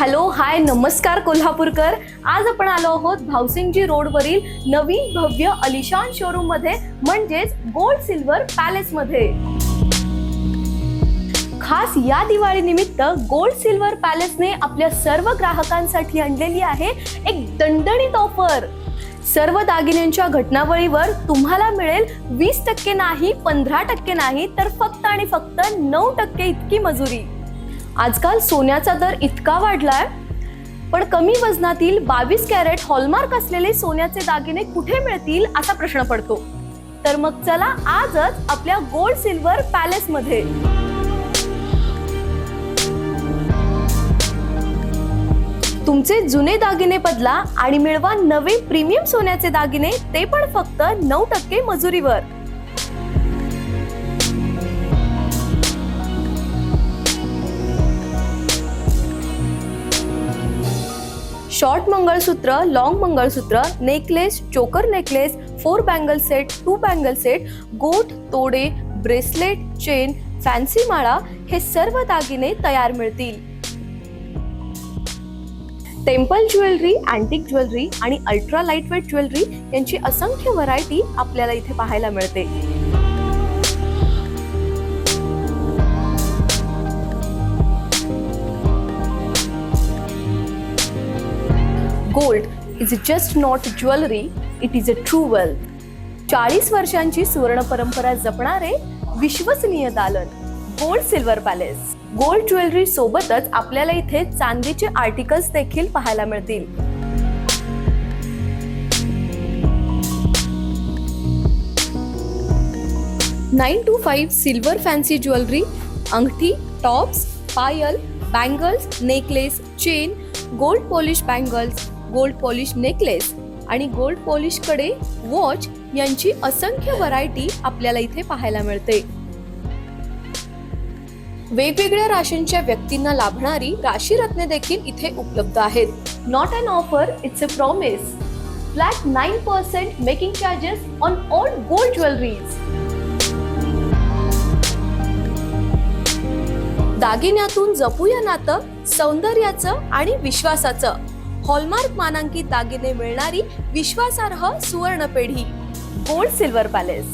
Hello hi नमस्कार कोल्हापूरकर. आज आपण आलो आहोत भावसिंगजी रोडवरील नवीन भव्य अलिशान शोरूममध्ये म्हणजेच गोल्ड सिल्वर पॅलेस मध्ये खास या दिवाळी निमित्त गोल्ड सिल्वर पॅलेसने आपल्या सर्व ग्राहकांसाठी आणलेली आहे एक दणदणीत ऑफर सर्व दागिन्यांच्या घटनावळीवर तुम्हाला मिळेल वीस टक्के नाही पंधरा टक्के नाही तर फक्त आणि फक्त नऊ टक्के इतकी मजुरी. आजकाल सोन्याचा दर इतका वाढलाय पण कमी वजनातील बावीस कॅरेट हॉलमार्क असलेले सोन्याचे दागिने कुठे मिळतील असा प्रश्न पडतो. तर मग चला आजच आपल्या गोल्ड सिल्वर पॅलेस मध्ये तुमचे जुने दागिने बदला आणि मिळवा नवे प्रीमियम सोन्याचे दागिने ते पण फक्त नऊ टक्के मजुरीवर. Short mangalsutra long mangalsutra necklace choker necklace four bangle set two bangle set गोठ तोडे ब्रेसलेट चेन फॅन्सी माळा हे सर्व दागिने तयार मिळतील. टेम्पल ज्वेलरी अँटिक ज्वेलरी आणि अल्ट्रा लाईटवेट ज्वेलरी यांची असंख्य व्हरायटी आपल्याला इथे पाहायला मिळते. Gold is just not jewellery it is a true wealth चाळीस वर्षांची सुवर्ण परंपरा जपणारे विश्वसनीय दालन Gold Silver Palace gold jewellery सोबतच आपल्याला इथे चांदीचे आर्टिकल्स देखील पाहायला मिळतील. Nine two five silver fancy jewellery अंगठी टॉप्स पायल bangles necklace chain gold polish bangles gold polish necklace आणि गोल्ड पॉलिशकडे वॉच यांची असंख्य व्हरायटी आपल्याला इथे पाहायला मिळते. वेगवेगळ्या राशींच्या व्यक्तींना लाभणारी राशी रत्ने देखील इथे उपलब्ध आहेत. Not an offer it's a promise flat nine percent making charges on all gold jewelleries दागिन्यातून जपूया नातं सौंदर्याचं आणि विश्वासाचं. हॉलमार्क मानांकित दागिने मिळणारी विश्वासार्ह सुवर्ण पेढी गोल्ड सिल्वर पॅलेस.